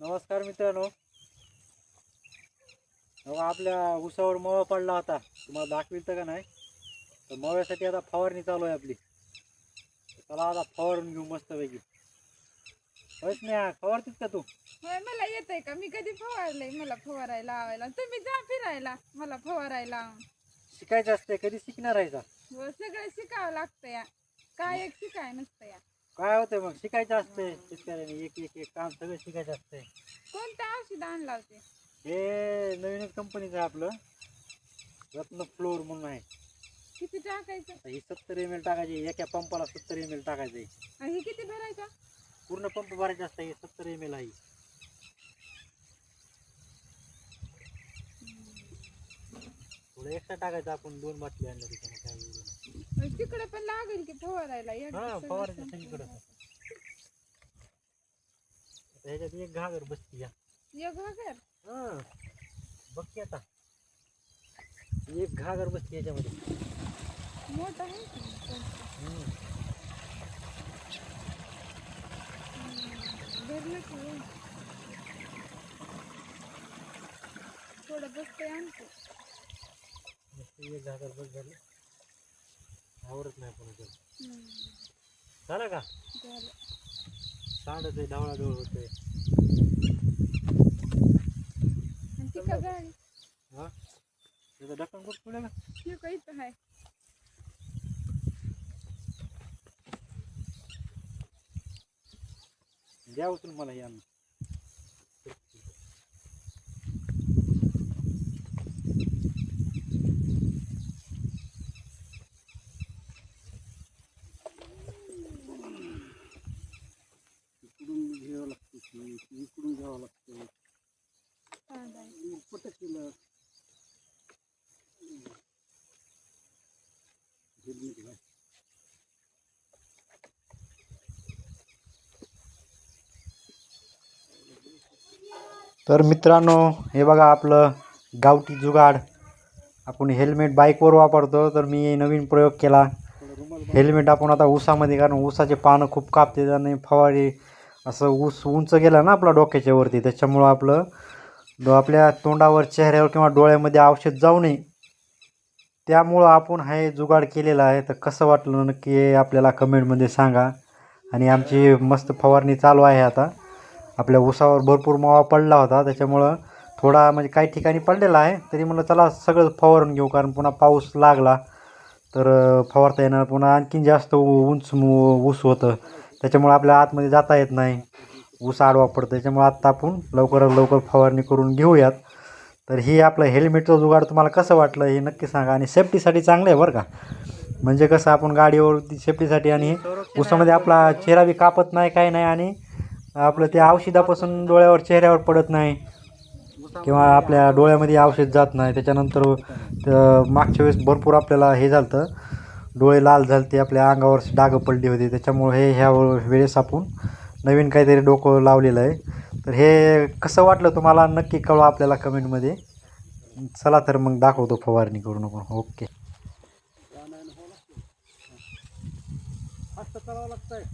नमस्कार मित्रांनो. आपल्या उसावर मवा पडला होता. तुम्हाला दाखविल तर का नाही? तर मव्यासाठी आता फवारणी चालू आहे आपली. चला आता फवारून घेऊ मस्तपैकी. होयच नाही फवारतीस का तू? होय मला येतंय का? मी कधी फवारलंय मला फवारायला लावायला तुम्ही जा फिरायला. मला फवारायला शिकायचं असते कधी शिकणार आहे का हो सगळं शिकावं लागतं या काय एक शिकाय नसतं या काय होतंय मग? शिकायचं असते शेतकऱ्याने. एक एक एक काम सगळं शिकायचं असते कोणतं औषध आणलं होते? हे नवीनच कंपनीचं आहे आपलं. रत्न फ्लोर म्हणून आहे. किती टाकायचं? आता ही सत्तर एम एल टाकायची एका पंपाला सत्तर एम एल टाकायचं. आणि हे किती भरायचं? पूर्ण पंप भरायचे असतं हे सत्तर एम एल आहे. थोडं एक्स्ट्रा टाकायचं आपण दोन बाटली आणल्या त्याच्याने तिकडे पण लागेल की फवारायला हा, फवारायचं संपूर्ण सगळीकडं. टाकायचं. आता ह्याच्यात एक घागर बसती या एक भाकर हा बघ की आता एक घागर बसती याच्यामध्ये मोठा आहे की? हम्म. हम्म, भरलं की होईल. थोडं बसते आणतो नुसतं एक घागर बस झालं आवडत नाही पण झालं का? सांडत आहे ढवळा ढवळ होते हा? त्याचं ढक्कन कुठं पुढे का? का इथं आहे द्या उचलून मला हे आणून इकडून इकडून घ्यावं लागतं. हेल्मेट घाल. तर मित्रांनो हे बघा आपलं गावठी जुगाड. आपण हेल्मेट बाईकवर वापरतो तर मी नवीन प्रयोग केला. हेल्मेट आपण आता ऊसामध्ये कारण ऊसाचे पानं खूप कापते आणि फवारी असं ऊस उंच गेला ना आपला डोक्याच्या वरती त्याच्यामुळं आपलं दो आपल्या तोंडावर चेहऱ्यावर किंवा डोळ्यामध्ये औषध जाऊ नये. त्यामुळं आपण हे जुगाड केलेला आहे. तर कसं वाटलं नक्की आपल्याला कमेंटमध्ये सांगा. आणि आमची मस्त फवारणी चालू आहे आता. आपल्या ऊसावर भरपूर मावा पडला होता. त्याच्यामुळं थोडा म्हणजे काही ठिकाणी पडलेला आहे. तरी म्हणलं चला सगळं फवारून घेऊ कारण पुन्हा पाऊस लागला. तर फवारता येणार. पुन्हा आणखीन जास्त उंच ऊस होतं. त्याच्यामुळं आपल्या आतमध्ये जाता येत नाही. ऊस आडवा पडतं त्याच्यामुळं आत्ता आपण लवकरात लवकर फवारणी करून घेऊयात. तर ही आपलं हेल्मेटचं जुगाड तुम्हाला कसं वाटलं हे नक्की सांगा आणि सेफ्टीसाठी चांगलं आहे बरं का. म्हणजे कसं आपण गाडीवरती सेफ्टीसाठी आणि ऊसामध्ये आपला चेहरा बी कापत नाही काही नाही आणि आपलं ते औषधापासून डोळ्यावर चेहऱ्यावर पडत नाही किंवा आपल्या डोळ्यामध्ये औषध जात नाही. त्याच्यानंतर मागच्या वेळेस भरपूर आपल्याला हे झालं डोळे लाल झाले ते आपल्या अंगावर डागं पडली होती. त्याच्यामुळे हे ह्या वेळेस आपण नवीन काहीतरी डोकं लावलेलं आहे. तर हे कसं वाटलं तुम्हाला? नक्की कळवा आपल्याला कमेंटमध्ये. चला तर मग दाखवतो फवारणी करून आपण. ओके. हो करावं लागतंय.